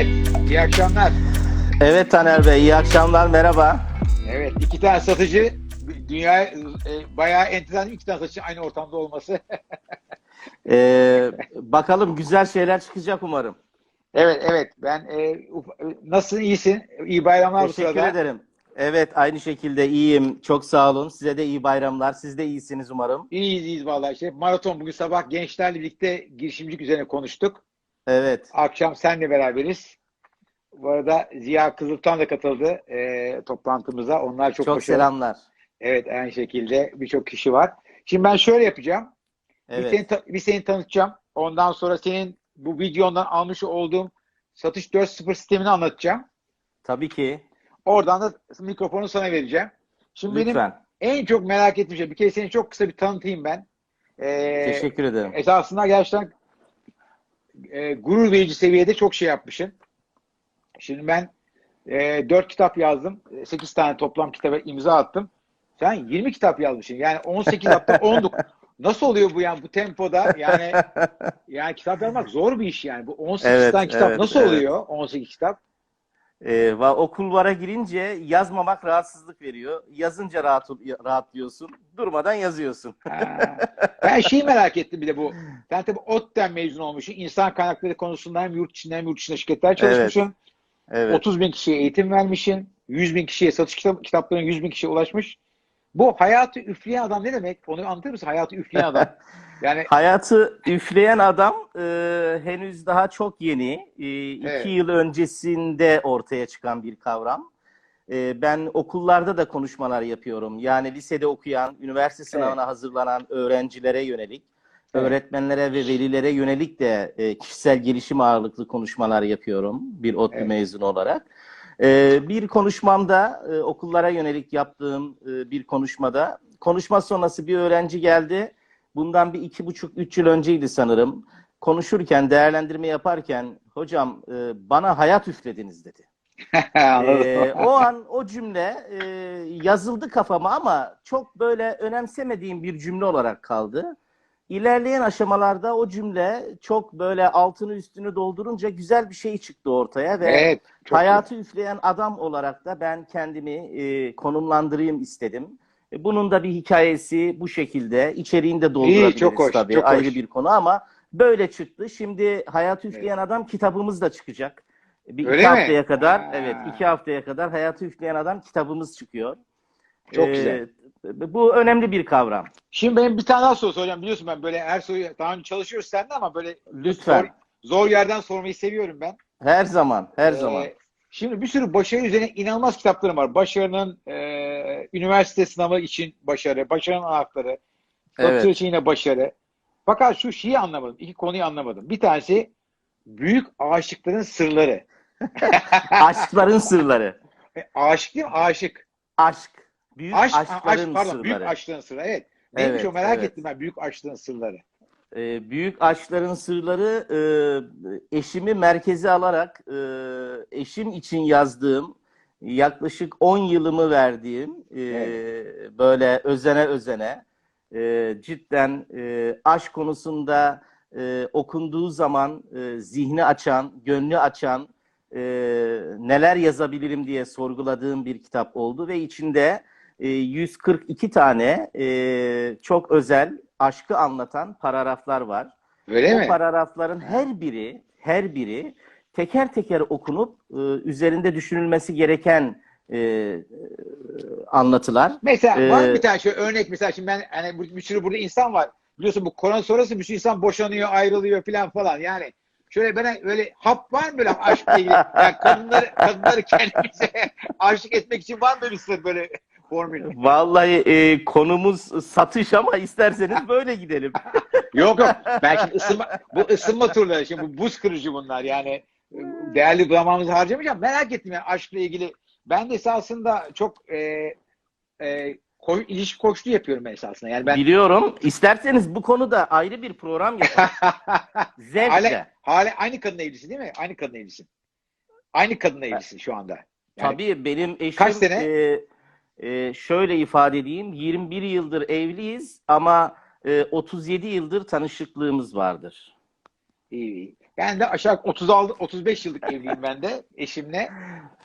Evet, iyi akşamlar. Evet Taner Bey, iyi akşamlar, merhaba. Evet, iki tane satıcı, dünya e, bayağı enteresan iki tane satıcı aynı ortamda olması. Ee, bakalım güzel şeyler çıkacak umarım. evet, evet. Ben e, uf- nasılsın, iyisin? İyi bayramlar bu Teşekkür sırada. ederim. Evet, aynı şekilde iyiyim. Çok sağ olun. Size de iyi bayramlar. Siz de iyisiniz umarım. İyiyiz, iyiyiz vallahi. İşte maraton bugün sabah gençlerle birlikte girişimcilik üzerine konuştuk. Evet. Akşam seninle beraberiz. Bu arada Ziya Kızıltan da katıldı e, toplantımıza. Onlar çok, Çok, başarılı. selamlar. Evet, aynı şekilde birçok kişi var. Şimdi ben şöyle yapacağım. Bir, Evet. seni, ta- bir seni tanıtacağım. Ondan sonra senin bu videondan almış olduğum satış 4.0 sistemini anlatacağım. Tabii ki. Oradan da mikrofonu sana vereceğim. Şimdi benim Lütfen. en çok merak ettiğim şey, bir kere seni çok kısa bir tanıtayım ben. Ee, Teşekkür ederim. esasında gerçekten e, gurur verici seviyede çok şey yapmışsın. Şimdi ben e, 4 kitap yazdım. 8 tane toplam kitaba imza attım. Sen 20 kitap yazmışsın. Yani 18 kitapta 10'luk. Nasıl oluyor bu yani bu tempoda? Yani yani kitap yazmak zor bir iş yani. Bu 18 Evet, tane kitap evet, nasıl evet. oluyor? 18 kitap. Ee, va- o kulvara girince yazmamak rahatsızlık veriyor. Yazınca rahat rahatlıyorsun. Durmadan yazıyorsun. Ha. Ben şeyi merak ettim bir de bu. Sen tabii ODTÜ'den mezun olmuşsun. İnsan kaynakları konusunda hem yurt içinde hem yurt dışında şirketler çalışmışsın. Evet. 30 bin kişiye eğitim vermişsin. 100 bin kişiye satış kitap, kitapların 100 bin kişiye ulaşmış. Bu hayatı üfleyen adam ne demek? Onu anlatır mısın? Hayatı üfleyen adam. Yani Hayatı üfleyen adam e, henüz daha çok yeni. E, iki Evet. yıl öncesinde ortaya çıkan bir kavram. E, ben okullarda da konuşmalar yapıyorum. Yani lisede okuyan, üniversite sınavına hazırlanan öğrencilere yönelik, Evet. öğretmenlere ve velilere yönelik de e, kişisel gelişim ağırlıklı konuşmalar yapıyorum bir ODTÜ Evet. mezunu olarak. E, bir konuşmamda, e, okullara yönelik yaptığım e, bir konuşmada, konuşma sonrası bir öğrenci geldi. Bundan bir iki buçuk, üç yıl önceydi sanırım. Konuşurken, değerlendirme yaparken, hocam e, bana hayat üflediniz dedi. Ee, o an o cümle e, yazıldı kafama ama çok böyle önemsemediğim bir cümle olarak kaldı. İlerleyen aşamalarda o cümle çok böyle altını üstünü doldurunca güzel bir şey çıktı ortaya ve evet. hayatı üfleyen adam olarak da ben kendimi e, konumlandırayım istedim. E, Bunun da bir hikayesi bu şekilde. İçeriğini de doldurabiliriz çok hoş, tabii. çok Ayrı hoş. bir konu ama böyle çıktı. Şimdi hayatı üfleyen adam kitabımız da çıkacak. Bir Öyle iki mi? haftaya kadar, Ha. evet iki haftaya kadar hayatı üfleyen adam kitabımız çıkıyor. Çok Ee, güzel. Bu önemli bir kavram. Şimdi benim bir tane daha soru soracağım. Biliyorsun ben böyle her soruyu daha önce çalışıyoruz seninle ama böyle Lütfen. zor, zor yerden sormayı seviyorum ben. Her zaman, her Ee, zaman. Şimdi bir sürü başarı üzerine inanılmaz kitaplarım var. Başarının e, üniversite sınavı için başarı, başarının anahtarı, Evet. için yine başarı. Fakat şu şeyi anlamadım. İki konuyu anlamadım. Bir tanesi büyük aşıkların sırları. Aşkların sırları. E, aşık değil mi? Aşık. Aşk. Büyük Aşk, aşkların aşk pardon. sırları. Büyük aşkların sırları. Evet. Neymiş Evet, o merak evet. ettim ben. Büyük aşkların sırları. Ee, büyük aşkların sırları e, eşimi merkeze alarak e, eşim için yazdığım yaklaşık 10 yılımı verdiğim e, böyle özene özene e, cidden e, aşk konusunda e, okunduğu zaman e, zihni açan, gönlü açan e, neler yazabilirim diye sorguladığım bir kitap oldu ve içinde e, 142 tane e, çok özel aşkı anlatan paragraflar var. Öyle o mi? paragrafların her biri, her biri teker teker okunup e, üzerinde düşünülmesi gereken e, e, anlatılar. Mesela Ee, var bir tane şöyle örnek mesela şimdi ben hani bu- bir sürü burada insan var. Biliyorsun bu korona sonrası bir sürü insan boşanıyor, ayrılıyor falan falan. Yani şöyle bana öyle hap var mı böyle aşkla ilgili? Yani kadınları, kadınları kendimize aşık etmek için var mı bir sır böyle formül? Vallahi e, konumuz satış ama isterseniz böyle gidelim. Yok yok. Ben şimdi ısınma, bu ısınma turları şimdi bu buz kırıcı bunlar yani değerli zamanımızı harcamayacağım. Merak ettim yani aşkla ilgili. Ben de esasında çok e, e, ko- ilişki koçluğu yapıyorum ben esasında. Yani ben Biliyorum. İsterseniz bu konuda ayrı bir program yapalım. Zevkle. Hala, hala aynı kadın evlisi değil mi? Aynı kadın evlisin. Aynı kadın evlisi şu anda. Yani Tabii benim eşim Kaç sene? e, e, şöyle ifade edeyim 21 yıldır evliyiz ama e, 37 yıldır tanışıklığımız vardır. iyi. Ben de aşağı 36 35 yıllık evliyim ben de eşimle.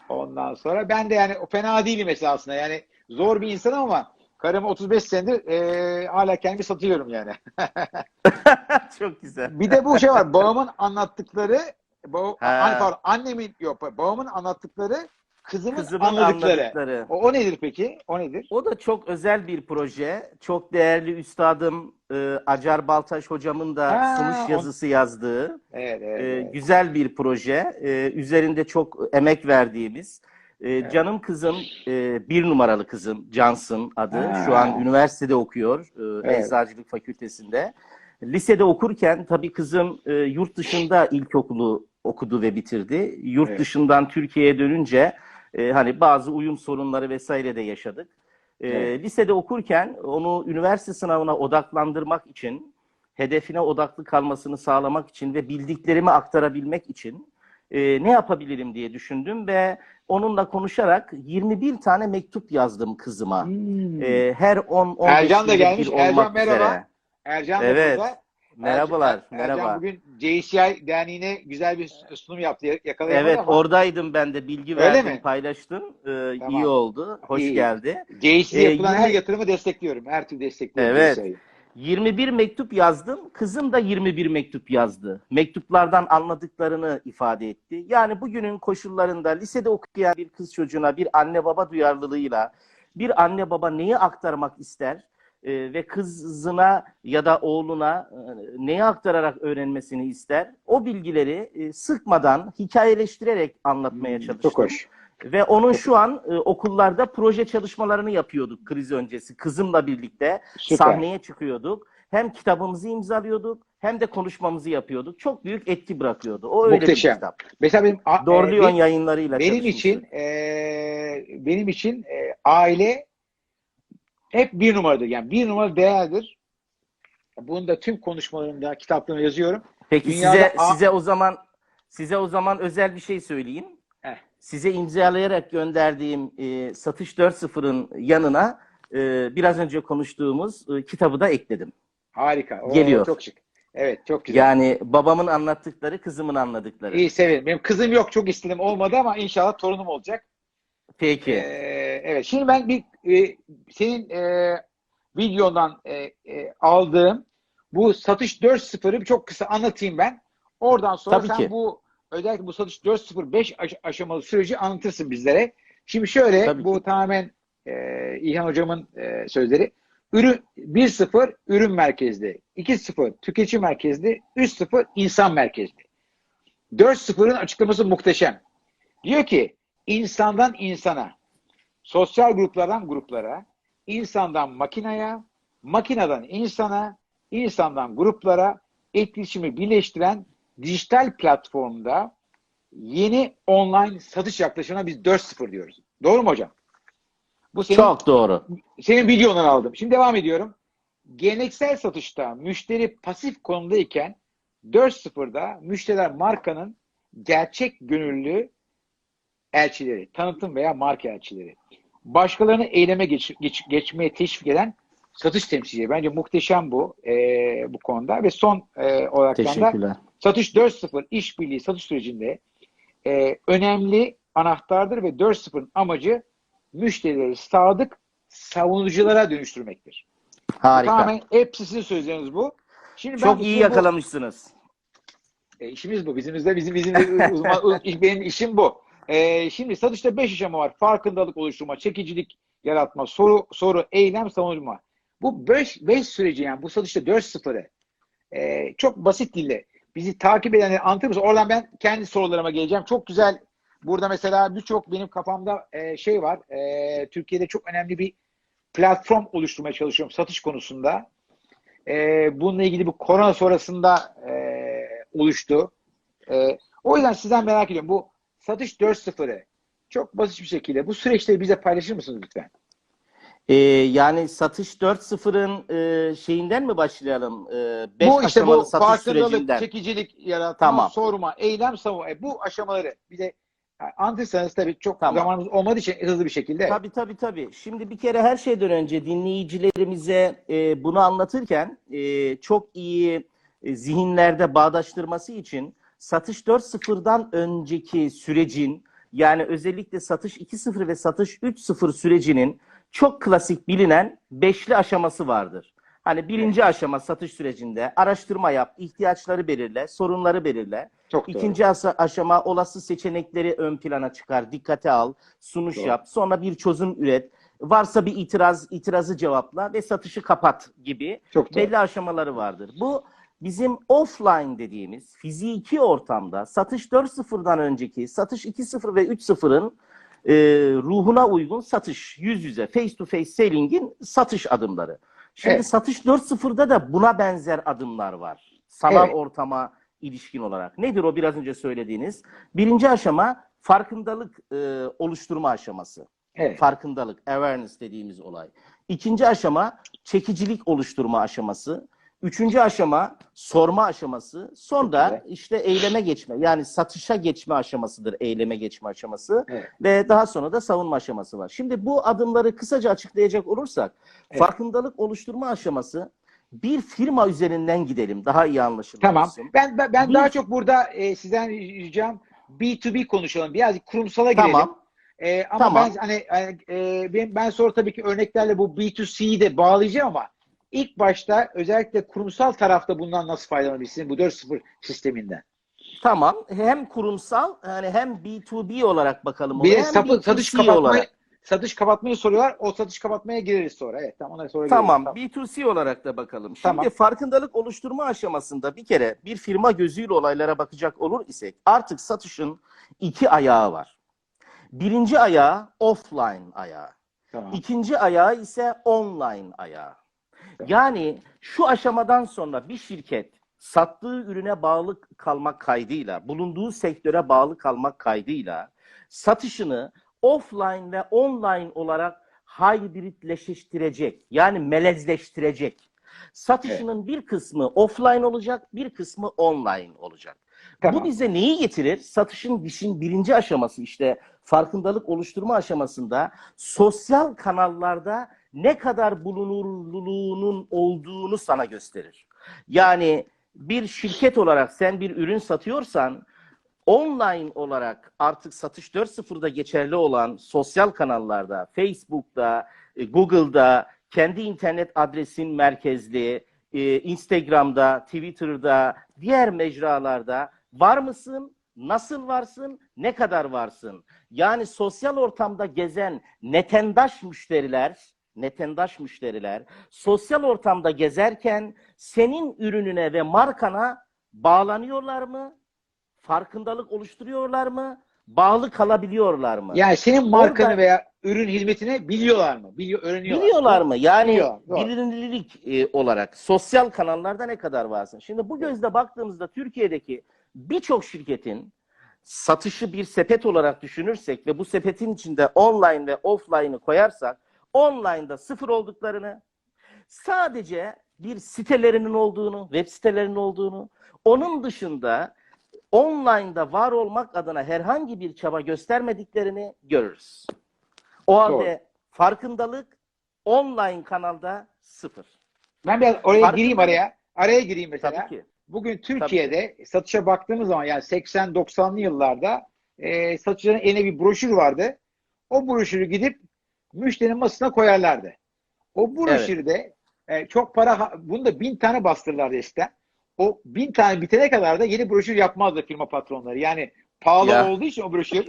Ondan sonra ben de yani o fena değilim esasında. Yani zor bir insanım ama karım 35 senedir e, hala kendimi satıyorum yani. Çok güzel. Bir de bu şey var. Babamın anlattıkları baba, Ha. an- pardon, annemin yok babamın anlattıkları kızımın Kızımın anladıkları. anladıkları. O, o nedir peki? O nedir? O da çok özel bir proje. Çok değerli üstadım e, Acar Baltaş hocamın da Ha, sunuş yazısı yazdığı Evet, evet, e, evet. güzel bir proje. E, üzerinde çok emek verdiğimiz. E, Evet. Canım kızım, e, bir numaralı kızım Cansın adı. Ha. Şu an üniversitede okuyor. e, Evet. Eczacılık Fakültesinde. Lisede okurken tabii kızım e, yurt dışında ilkokulu okudu ve bitirdi. Yurt Evet. dışından Türkiye'ye dönünce e, hani bazı uyum sorunları vesaire de yaşadık. E, Evet. Lisede okurken onu üniversite sınavına odaklandırmak için, hedefine odaklı kalmasını sağlamak için ve bildiklerimi aktarabilmek için e, ne yapabilirim diye düşündüm ve onunla konuşarak 21 tane mektup yazdım kızıma. Hmm. E, her 10-15 Ercan da gelmiş. bir Ercan olmak merhaba. üzere. Ercan da Evet. burada. Merhabalar, Ercan, merhaba. Ercan bugün JCI Derneği'ne güzel bir sunum yaptı. Yakalayamadı Evet, ama oradaydım ben de bilgi Öyle verdim, mi? paylaştım. Ee, Tamam. iyi oldu, hoş İyi. geldi. JC'ye Ee, yapılan yine- her yatırımı destekliyorum. Her türlü destekliyorum. Evet. JCI'yi. 21 mektup yazdım. Kızım da 21 mektup yazdı. Mektuplardan anladıklarını ifade etti. Yani bugünün koşullarında lisede okuyan bir kız çocuğuna bir anne baba duyarlılığıyla bir anne baba neyi aktarmak ister e, ve kızına ya da oğluna e, neyi aktararak öğrenmesini ister. O bilgileri e, sıkmadan hikayeleştirerek anlatmaya çalıştım. Hmm, Çok hoş. Ve onun şu an e, okullarda proje çalışmalarını yapıyorduk kriz öncesi. Kızımla birlikte Süper. sahneye çıkıyorduk. Hem kitabımızı imzalıyorduk hem de konuşmamızı yapıyorduk. Çok büyük etki bırakıyordu. O öyle Muhteşem. bir kitap. Mesela benim Dorluyon e, benim- yayınlarıyla benim için e, benim için e, aile hep bir numaradır. Yani bir numara değerdir. Bunu da tüm konuşmalarımda, kitaplarımda yazıyorum. Peki dünyada size a- size o zaman size o zaman özel bir şey söyleyeyim. Heh. Size imzalayarak gönderdiğim e, Satış 4.0'ın yanına e, biraz önce konuştuğumuz e, kitabı da ekledim. Harika. Oo, Geliyor. Çok şık. Evet, çok güzel. Yani babamın anlattıkları, kızımın anladıkları. İyi severim. Benim kızım yok. Çok istedim. Olmadı ama inşallah torunum olacak. Peki. Ee, evet. Şimdi ben bir e, senin e, videondan e, e, aldığım bu satış 4.0'ı çok kısa anlatayım ben. Oradan sonra Tabii sen ki. bu özellikle bu satış 4.0 5 aş- aşamalı süreci anlatırsın bizlere. Şimdi şöyle Tabii bu tamamen e, İlhan hocamın e, sözleri. Ürün 1.0 ürün merkezli, 2.0 tüketici merkezli, 3.0 insan merkezli. 4.0'ın açıklaması muhteşem. Diyor ki insandan insana, sosyal gruplardan gruplara, insandan makineye, makineden insana, insandan gruplara etkileşimi birleştiren dijital platformda yeni online satış yaklaşımına biz 4.0 diyoruz. Doğru mu hocam? Bu senin, Çok doğru. senin videondan aldım. Şimdi devam ediyorum. Geleneksel satışta müşteri pasif konumdayken 4.0'da müşteriler markanın gerçek gönüllü elçileri, tanıtım veya marka elçileri. Başkalarını eyleme geç, geç- geçmeye teşvik eden satış temsilcileri. Bence muhteşem bu e, bu konuda ve son e, olarak da satış 4.0 işbirliği satış sürecinde e, önemli anahtardır ve 4.0'ın amacı müşterileri sadık savunuculara dönüştürmektir. Harika. Tamamen hepsi sizin sözleriniz bu. Şimdi Çok bu- iyi bu- yakalamışsınız. e, işimiz bu. Bizim de bizim bizim uzman benim işim bu. E, şimdi satışta 5 aşama var. Farkındalık oluşturma, çekicilik yaratma, soru soru, eylem, savunma. Bu 5 5 süreci yani bu satışta 4.0'ı e, çok basit dille bizi takip edenleri anlatır mısın? Oradan ben kendi sorularıma geleceğim. Çok güzel. Burada mesela birçok benim kafamda e, şey var. E, Türkiye'de çok önemli bir platform oluşturmaya çalışıyorum satış konusunda. E, bununla ilgili bu korona sonrasında e, oluştu. E, o yüzden sizden merak ediyorum. Bu satış 4.0'ı çok basit bir şekilde bu süreçleri bize paylaşır mısınız lütfen? Ee, yani satış 4.0'ın e, şeyinden mi başlayalım? Ee, beş bu işte bu satış sürecinden. çekicilik yaratma, Tamam. sorma, eylem, savunma. E, bu aşamaları bir de yani anlatırsanız tabii çok Tamam. zamanımız olmadığı için hızlı bir şekilde. Tabii tabii tabii. Şimdi bir kere her şeyden önce dinleyicilerimize e, bunu anlatırken e, çok iyi e, zihinlerde bağdaştırması için satış 4.0'dan önceki sürecin yani özellikle satış 2.0 ve satış 3.0 sürecinin çok klasik bilinen beşli aşaması vardır. Hani birinci aşama satış sürecinde araştırma yap, ihtiyaçları belirle, sorunları belirle. Çok doğru. İkinci aşama olası seçenekleri ön plana çıkar, dikkate al, sunuş Doğru. yap, sonra bir çözüm üret. Varsa bir itiraz, itirazı cevapla ve satışı kapat gibi Çok doğru. belli aşamaları vardır. Bu bizim offline dediğimiz fiziki ortamda satış 4.0'dan önceki satış 2.0 ve 3.0'ın e, ruhuna uygun satış yüz yüze face to face selling'in satış adımları. Şimdi Evet. satış 4.0'da da buna benzer adımlar var. Sanal Evet. ortama ilişkin olarak. Nedir o biraz önce söylediğiniz? Birinci aşama farkındalık e, oluşturma aşaması. Evet. Farkındalık, awareness dediğimiz olay. İkinci aşama çekicilik oluşturma aşaması. Üçüncü aşama sorma aşaması. Sonra Çok işte eyleme geçme yani satışa geçme aşamasıdır eyleme geçme aşaması. Evet. Ve daha sonra da savunma aşaması var. Şimdi bu adımları kısaca açıklayacak olursak Evet. farkındalık oluşturma aşaması bir firma üzerinden gidelim daha iyi anlaşılır. Tamam. Ben ben, ben Bir- daha çok burada e, sizden ricam B2B konuşalım. Birazcık kurumsala girelim. Tamam. E, ama Tamam. ben hani hani, e, ben, ben sonra tabii ki örneklerle bu B2C'yi de bağlayacağım ama ilk başta özellikle kurumsal tarafta bundan nasıl faydalanabilirsin bu 4.0 sisteminden? Tamam. Hem kurumsal yani hem B2B olarak bakalım. Bir de sapı, satış B2C kapatmayı olarak. satış kapatmayı soruyorlar. O satış kapatmaya gireriz sonra. Evet tamam ona sonra Tamam, gireriz. B2C olarak da bakalım. Şimdi Tamam. farkındalık oluşturma aşamasında bir kere bir firma gözüyle olaylara bakacak olur isek artık satışın iki ayağı var. Birinci ayağı offline ayağı. Tamam. İkinci ayağı ise online ayağı. Yani şu aşamadan sonra bir şirket sattığı ürüne bağlı kalmak kaydıyla, bulunduğu sektöre bağlı kalmak kaydıyla satışını offline ve online olarak hibritleştirecek. Yani melezleştirecek. Satışının bir kısmı offline olacak, bir kısmı online olacak. Tamam. Bu bize neyi getirir? Satışın işin birinci aşaması işte farkındalık oluşturma aşamasında sosyal kanallarda ne kadar bulunurluluğunun olduğunu sana gösterir. Yani bir şirket olarak sen bir ürün satıyorsan online olarak artık satış 4.0'da geçerli olan sosyal kanallarda, Facebook'ta, e, Google'da, kendi internet adresin merkezli, e, Instagram'da, Twitter'da, diğer mecralarda var mısın? Nasıl varsın? Ne kadar varsın? Yani sosyal ortamda gezen netendaş müşteriler, netendaş müşteriler sosyal ortamda gezerken senin ürününe ve markana bağlanıyorlar mı? Farkındalık oluşturuyorlar mı? Bağlı kalabiliyorlar mı? Yani senin markanı Orada- veya ürün hizmetini biliyorlar mı? Biliyor, öğreniyorlar. Biliyorlar mı? Yani Biliyor, doğru. bilinirlik e, olarak sosyal kanallarda ne kadar varsın? Şimdi bu gözle baktığımızda Türkiye'deki birçok şirketin satışı bir sepet olarak düşünürsek ve bu sepetin içinde online ve offline'ı koyarsak online'da sıfır olduklarını sadece bir sitelerinin olduğunu, web sitelerinin olduğunu, onun dışında online'da var olmak adına herhangi bir çaba göstermediklerini görürüz. O halde farkındalık online kanalda sıfır. Ben biraz oraya gireyim araya. Araya gireyim mesela. Tabii ki. Bugün Türkiye'de satışa baktığımız zaman yani 80-90'lı yıllarda e, satıcıların eline bir broşür vardı. O broşürü gidip müşterinin masasına koyarlardı. O broşürde e, çok para bunu da bin tane bastırırlardı işte. O bin tane bitene kadar da yeni broşür yapmazdı firma patronları. Yani pahalı Ya. olduğu için o broşür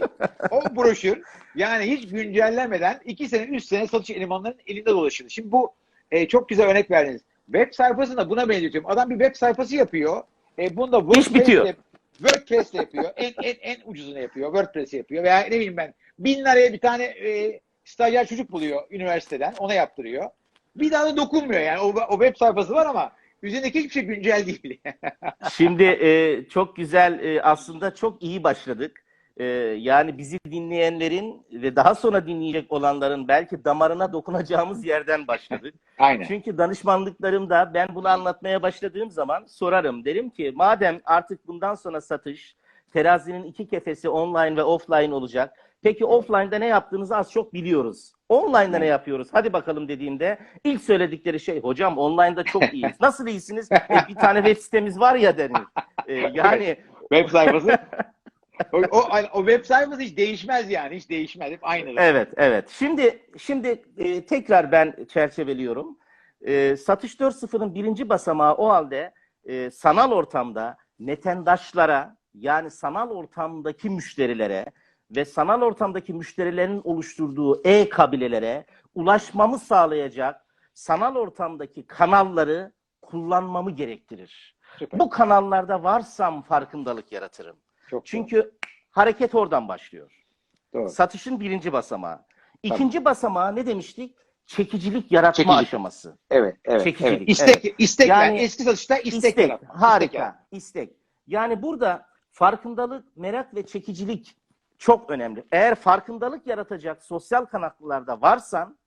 o broşür yani hiç güncellenmeden iki sene üç sene satış elemanlarının elinde dolaşırdı. Şimdi bu e, çok güzel örnek verdiniz. Web sayfasını da buna benzetiyorum. Adam bir web sayfası yapıyor. E, bunu da WordPress'le. WordPress yapıyor. En, en, en ucuzunu yapıyor. WordPress yapıyor. Veya ne bileyim ben bin liraya bir tane e, stajyer çocuk buluyor üniversiteden. Ona yaptırıyor. Bir daha da dokunmuyor yani. O, o web sayfası var ama üzerindeki hiçbir şey güncel değil. Şimdi e, çok güzel e, aslında çok iyi başladık. E, yani bizi dinleyenlerin ve daha sonra dinleyecek olanların belki damarına dokunacağımız yerden başladık. Aynen. Çünkü danışmanlıklarımda ben bunu anlatmaya başladığım zaman sorarım. Derim ki madem artık bundan sonra satış terazinin iki kefesi online ve offline olacak. Peki offline'da ne yaptığınızı az çok biliyoruz. Online'da ne yapıyoruz? Hadi bakalım dediğimde ilk söyledikleri şey hocam online'da çok iyiyiz. Nasıl iyisiniz? E, bir tane web sitemiz var ya denir. E, yani web sayfası. o, o, o web sayfası hiç değişmez yani. Hiç değişmez. Hep aynı. Evet, evet. Şimdi şimdi e, tekrar ben çerçeveliyorum. E, Satış 4.0'ın birinci basamağı o halde e, sanal ortamda netendaşlara yani sanal ortamdaki müşterilere ve sanal ortamdaki müşterilerin oluşturduğu e-kabilelere ulaşmamı sağlayacak sanal ortamdaki kanalları kullanmamı gerektirir. Süper. Bu kanallarda varsam farkındalık yaratırım. Çok Çünkü hareket oradan başlıyor. doğru. Satışın birinci basamağı. İkinci basamağı ne demiştik? Çekicilik yaratma Çekicilik. aşaması. Evet, evet. Çekicilik, evet. İstek, istek Yani- yani, eski satışta istek, İstek. yarat. İstek Harika. yarat. İstek. Yani burada farkındalık, merak ve çekicilik çok önemli. Eğer farkındalık yaratacak sosyal kanallarda varsan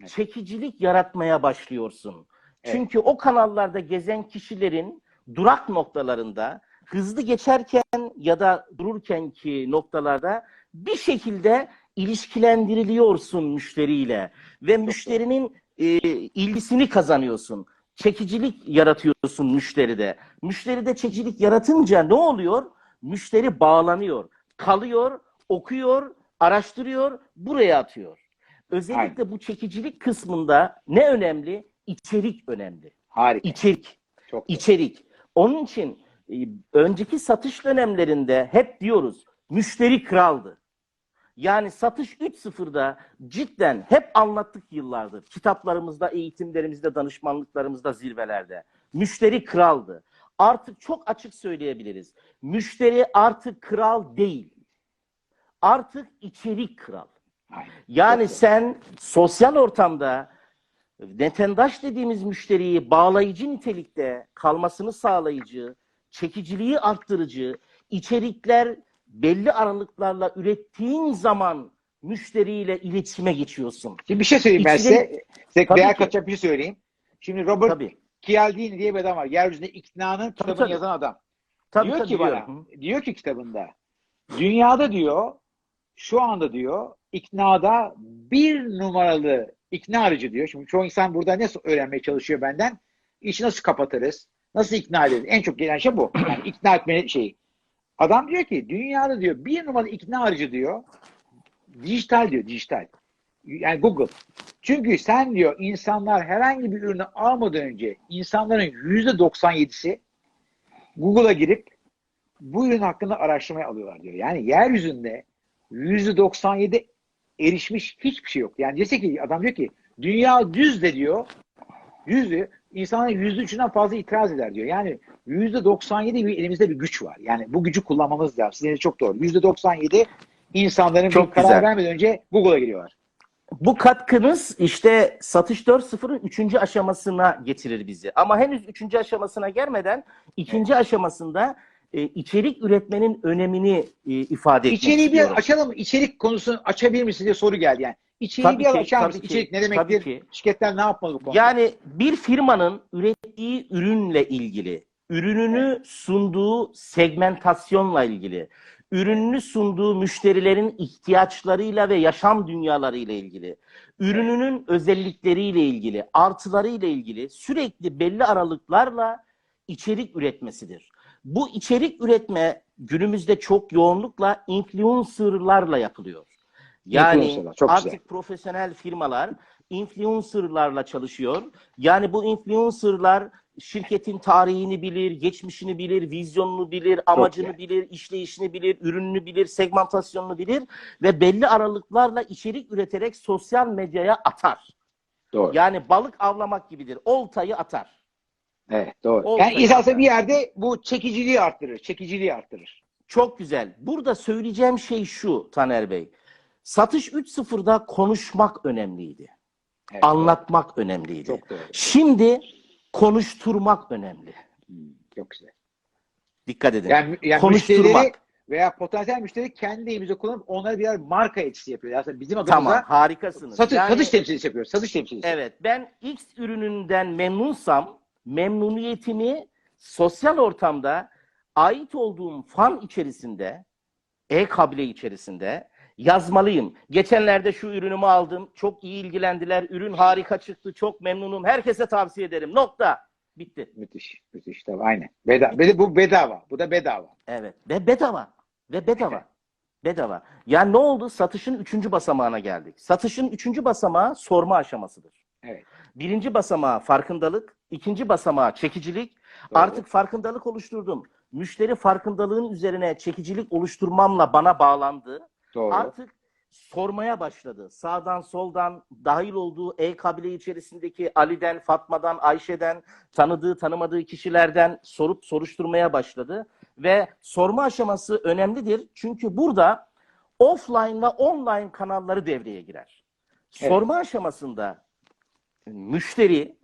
Evet. çekicilik yaratmaya başlıyorsun. Evet. Çünkü o kanallarda gezen kişilerin durak noktalarında hızlı geçerken ya da dururken ki noktalarda bir şekilde ilişkilendiriliyorsun müşteriyle ve müşterinin e, ilgisini kazanıyorsun. Çekicilik yaratıyorsun müşteride. Müşteride çekicilik yaratınca ne oluyor? Müşteri bağlanıyor, kalıyor, okuyor, araştırıyor, buraya atıyor. Özellikle bu çekicilik kısmında ne önemli? İçerik önemli. Harika. İçerik, Çok doğru. içerik. Onun için e, önceki satış dönemlerinde hep diyoruz müşteri kraldı. Yani satış 3.0'da cidden hep anlattık yıllardır. Kitaplarımızda, eğitimlerimizde, danışmanlıklarımızda, zirvelerde. Müşteri kraldı. Artık çok açık söyleyebiliriz. Müşteri artık kral değil. Artık içerik kral. Yani sen sosyal ortamda netendaş dediğimiz müşteriyi bağlayıcı nitelikte kalmasını sağlayıcı, çekiciliği arttırıcı içerikler belli aralıklarla ürettiğin zaman müşteriyle iletişime geçiyorsun. Şimdi bir şey söyleyeyim ben İçine- size. Size ki. katacak bir şey söyleyeyim. Şimdi Robert Tabii. Cialdini diye bir adam var. Yeryüzünde iknanın kitabını tabii. yazan adam. Tabii, diyor tabii, ki bana, biliyorum. diyor ki kitabında, dünyada diyor, şu anda diyor, iknada bir numaralı ikna aracı diyor. Şimdi çoğu insan burada ne öğrenmeye çalışıyor benden? İşi nasıl kapatırız? Nasıl ikna ederiz? En çok gelen şey bu. Yani ikna etme şeyi. Adam diyor ki dünyada diyor bir numaralı ikna aracı diyor dijital diyor dijital. Yani Google. Çünkü sen diyor insanlar herhangi bir ürünü almadan önce insanların yüzde 97'si Google'a girip bu ürün hakkında araştırmaya alıyorlar diyor. Yani yeryüzünde 97 erişmiş hiçbir şey yok. Yani dese ki adam diyor ki dünya düz de diyor yüzü insanların yüzde üçünden fazla itiraz eder diyor. Yani yüzde 97 bir elimizde bir güç var. Yani bu gücü kullanmamız lazım. Sizin çok doğru. Yüzde 97 insanların Çok bir karar güzel. vermeden önce Google'a giriyorlar. Bu katkınız işte satış 4.0'ın üçüncü aşamasına getirir bizi. Ama henüz üçüncü aşamasına gelmeden ikinci aşamasında e, içerik üretmenin önemini e, ifade etmek İçeriği bir istiyorum. açalım mı? İçerik konusunu açabilir misin diye soru geldi yani. İçeriği Tabii bir ara ki, açar mısın? İçerik ne demektir? ki. Şirketler ne yapmalı bu konuda? Yani bir firmanın ürettiği ürünle ilgili, ürününü sunduğu segmentasyonla ilgili, ürününü sunduğu müşterilerin ihtiyaçlarıyla ve yaşam dünyalarıyla ilgili, ürününün özellikleriyle ilgili, artılarıyla ilgili sürekli belli aralıklarla içerik üretmesidir. Bu içerik üretme günümüzde çok yoğunlukla influencerlarla yapılıyor. Yani çok artık güzel. profesyonel firmalar influencerlarla çalışıyor. Yani bu influencerlar şirketin tarihini bilir, geçmişini bilir, vizyonunu bilir, amacını bilir, işleyişini bilir, ürününü bilir, segmentasyonunu bilir ve belli aralıklarla içerik üreterek sosyal medyaya atar. Doğru. Yani balık avlamak gibidir. Oltayı atar. Evet doğru. Olsa Yani esasında bir yerde bu çekiciliği arttırır. Çekiciliği arttırır. Çok güzel. Burada söyleyeceğim şey şu Taner Bey. Satış 3.0'da konuşmak önemliydi. Evet, Anlatmak önemliydi. Çok doğru. Şimdi konuşturmak önemli. Hmm, çok güzel. Dikkat edin. Yani, yani Konuşturmak. veya potansiyel müşteri kendi elimizde kullanıp onları birer marka etkisi yapıyor. Aslında bizim adımıza Tamam, harikasınız. satış, Yani- satış temsilcisi yapıyoruz. Satış temsilcisi. Evet, ben X ürününden memnunsam memnuniyetimi sosyal ortamda ait olduğum fan içerisinde, e-kabile içerisinde yazmalıyım. Geçenlerde şu ürünümü aldım, çok iyi ilgilendiler, ürün harika çıktı, çok memnunum, herkese tavsiye ederim. Nokta. Bitti. Müthiş. Müthiş. Tabii aynen. Bedava. Be- Bu bedava. Bu da bedava. Evet. Ve bedava. Ve bedava. Bedava. Yani ne oldu? Satışın üçüncü basamağına geldik. Satışın üçüncü basamağı sorma aşamasıdır. Evet. Birinci basamağı farkındalık, ikinci basamağı çekicilik. Doğru. Artık farkındalık oluşturdum. Müşteri farkındalığın üzerine çekicilik oluşturmamla bana bağlandı. Doğru. Artık sormaya başladı. Sağdan soldan dahil olduğu e-kabile içerisindeki Ali'den, Fatma'dan, Ayşe'den, tanıdığı tanımadığı kişilerden sorup soruşturmaya başladı. Ve sorma aşaması önemlidir. Çünkü burada offline ve online kanalları devreye girer. Evet. Sorma aşamasında müşteri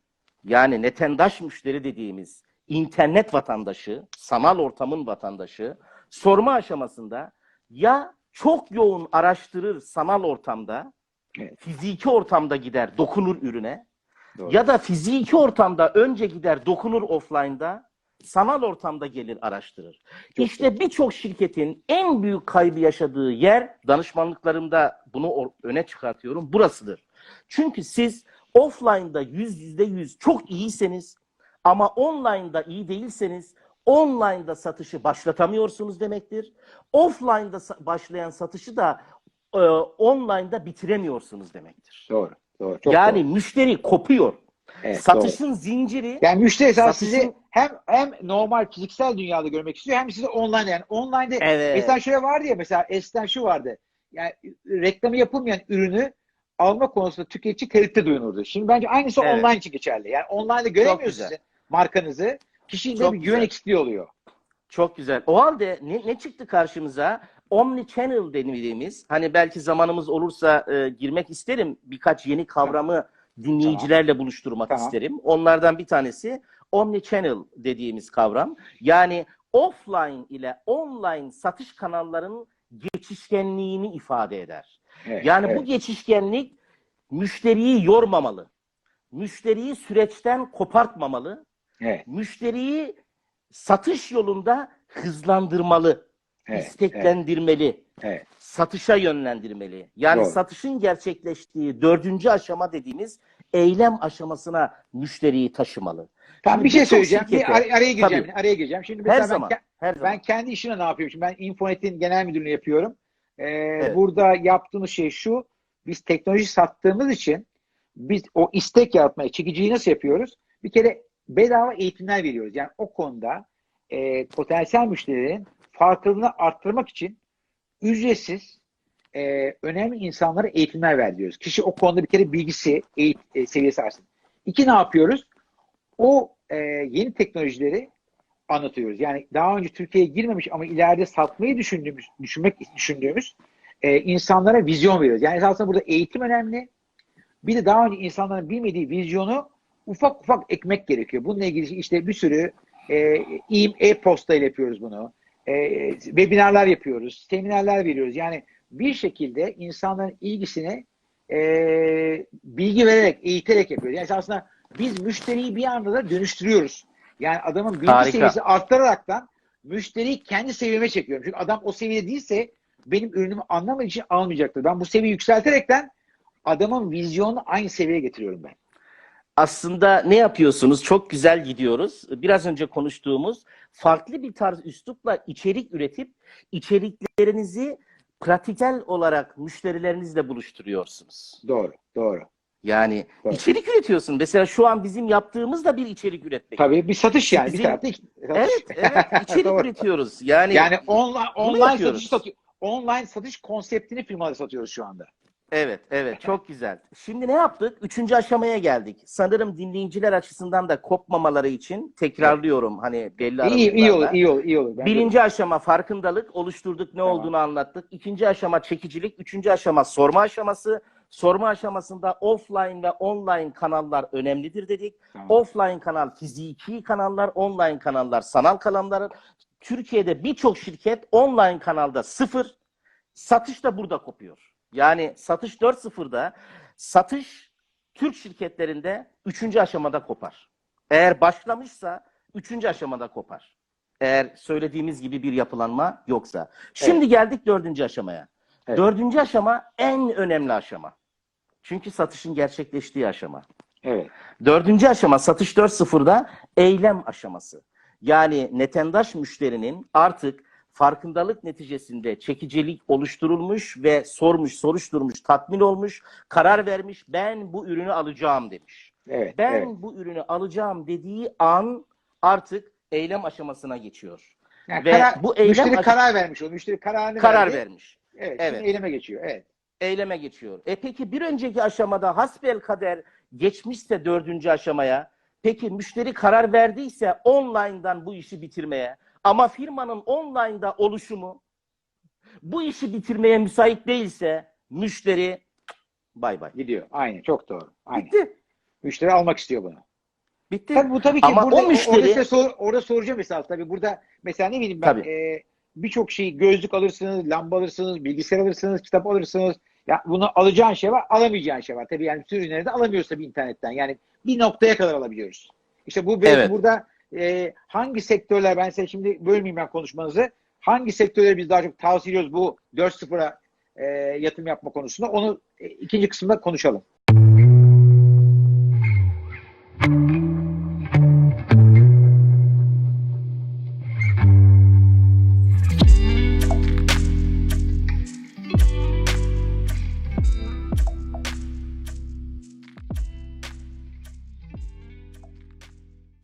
yani netendaş müşteri dediğimiz internet vatandaşı, sanal ortamın vatandaşı sorma aşamasında ya çok yoğun araştırır sanal ortamda, Evet. fiziki ortamda gider dokunur ürüne Doğru. ya da fiziki ortamda önce gider dokunur offline'da, sanal ortamda gelir araştırır. Çok işte birçok şirketin en büyük kaybı yaşadığı yer, danışmanlıklarımda bunu öne çıkartıyorum, burasıdır. Çünkü siz offline'da yüz yüzde yüz çok iyiyseniz ama online'da iyi değilseniz online'da satışı başlatamıyorsunuz demektir. Offline'da başlayan satışı da e, online'da bitiremiyorsunuz demektir. Doğru. Doğru. Çok yani doğru. müşteri kopuyor. Evet, Satışın zinciri Yani müşteri Satışın- sizi hem hem normal fiziksel dünyada görmek istiyor hem sizi online yani online'da Evet. mesela şöyle vardı ya mesela eskiden şu vardı. Yani reklamı yapılmayan ürünü alma konusunda tüketici tereddütte duyunurdu. Şimdi bence aynısı Evet. online için geçerli. Yani online'da göremiyor güzel. sizi markanızı. Kişinin de bir güven eksikliği oluyor. Çok güzel. O halde ne, ne çıktı karşımıza? Omni channel dediğimiz, hani belki zamanımız olursa e, girmek isterim. Birkaç yeni kavramı dinleyicilerle buluşturmak Tamam. isterim. Onlardan bir tanesi omni channel dediğimiz kavram. Yani offline ile online satış kanallarının geçişkenliğini ifade eder. Evet, Yani evet. bu geçişkenlik müşteriyi yormamalı. Müşteriyi süreçten kopartmamalı. Evet, Müşteriyi satış yolunda hızlandırmalı, evet, isteklendirmeli, evet. satışa yönlendirmeli. Yani Doğru. satışın gerçekleştiği dördüncü aşama dediğimiz eylem aşamasına müşteriyi taşımalı. Tamam bir şey söyleyeceğim. Bir ar- araya gireceğim. Tabii. Araya gireceğim. Şimdi Her ben, zaman, ke- her zaman. ben kendi işine ne yapıyorum? Şimdi ben Infonet'in genel müdürlüğünü yapıyorum. Ee, Evet. Burada yaptığımız şey şu. Biz teknoloji sattığımız için biz o istek yaratmaya, çekiciyi nasıl yapıyoruz? Bir kere bedava eğitimler veriyoruz. Yani o konuda e, potansiyel müşterilerin farkındalığını arttırmak için ücretsiz e, önemli insanlara eğitimler veriyoruz. Kişi o konuda bir kere bilgisi, eğit, e, seviyesi artsın. İki ne yapıyoruz? O e, yeni teknolojileri anlatıyoruz. Yani daha önce Türkiye'ye girmemiş ama ileride satmayı düşündüğümüz, düşünmek düşündüğümüz e, insanlara vizyon veriyoruz. Yani esasında burada eğitim önemli. Bir de daha önce insanların bilmediği vizyonu ufak ufak ekmek gerekiyor. Bununla ilgili işte bir sürü e, e- e-posta ile yapıyoruz bunu. E, webinarlar yapıyoruz, seminerler veriyoruz. Yani bir şekilde insanların ilgisini e, bilgi vererek, eğiterek yapıyoruz. Yani esasında biz müşteriyi bir anda da dönüştürüyoruz. Yani adamın bilgi Harika. seviyesi arttıraraktan müşteriyi kendi seviyeme çekiyorum. Çünkü adam o seviyede değilse benim ürünümü anlamadığı için almayacaktır. Ben bu seviyeyi yükselterekten adamın vizyonunu aynı seviyeye getiriyorum ben. aslında ne yapıyorsunuz? Çok güzel gidiyoruz. Biraz önce konuştuğumuz farklı bir tarz üslupla içerik üretip içeriklerinizi pratikel olarak müşterilerinizle buluşturuyorsunuz. Doğru, doğru. Yani Evet. içerik üretiyorsun. Mesela şu an bizim yaptığımız da bir içerik üretmek. Tabii bir satış yani. Bizim- Bir tarafta iki- satış. Evet, evet içerik üretiyoruz. Yani, Yani online, online satış satıyor. Online satış konseptini firmalara satıyoruz şu anda. evet, evet çok güzel. Şimdi ne yaptık? Üçüncü aşamaya geldik. Sanırım dinleyiciler açısından da kopmamaları için tekrarlıyorum hani belli İyi, iyi olur, aralıklarla. iyi olur, iyi olur. De. Birinci aşama farkındalık, oluşturduk ne Tamam. olduğunu anlattık. İkinci aşama çekicilik, üçüncü aşama sorma aşaması. Sorma aşamasında offline ve online kanallar önemlidir dedik. Tamam. Offline kanal fiziki kanallar, online kanallar sanal kanallar. Türkiye'de birçok şirket online kanalda sıfır, satış da burada kopuyor. Yani satış 4.0'da satış Türk şirketlerinde üçüncü aşamada kopar. Eğer başlamışsa üçüncü aşamada kopar. Eğer söylediğimiz gibi bir yapılanma yoksa. Şimdi geldik dördüncü aşamaya. Evet. Dördüncü aşama en önemli aşama. Çünkü satışın gerçekleştiği aşama. Evet. Dördüncü aşama satış 4.0'da eylem aşaması. Yani netendaş müşterinin artık farkındalık neticesinde çekicilik oluşturulmuş ve sormuş, soruşturmuş, tatmin olmuş, karar vermiş, ben bu ürünü alacağım demiş. Evet. Ben evet. bu ürünü alacağım dediği an artık eylem aşamasına geçiyor. Yani ve karar- bu eylem müşteri karar vermiş o. Müşteri kararını Karar verdi. vermiş. Evet. Evet. Eyleme geçiyor. Evet. Eyleme geçiyor. E peki bir önceki aşamada hasbel kader geçmişse dördüncü aşamaya, peki müşteri karar verdiyse online'dan bu işi bitirmeye ama firmanın online'da oluşumu bu işi bitirmeye müsait değilse müşteri bay bay. Gidiyor. Aynen. Çok doğru. Aynen. Bitti. Müşteri almak istiyor bunu. Bitti. Tabii bu tabii ki Ama burada, o müşteri- orada, sor, orada soracağım esas tabii. Burada mesela ne bileyim ben Tabii. e, birçok şey gözlük alırsınız, lamba alırsınız, bilgisayar alırsınız, kitap alırsınız. Ya bunu alacağın şey var, alamayacağın şey var. Tabii yani bütün ürünleri de alamıyoruz tabii internetten. Yani bir noktaya kadar alabiliyoruz. İşte bu belki Evet. burada e, hangi sektörler ben size şimdi bölmeyeyim ben konuşmanızı. Hangi sektörleri biz daha çok tavsiye ediyoruz bu 4.0'a e, yatırım yapma konusunda onu e, ikinci kısımda konuşalım.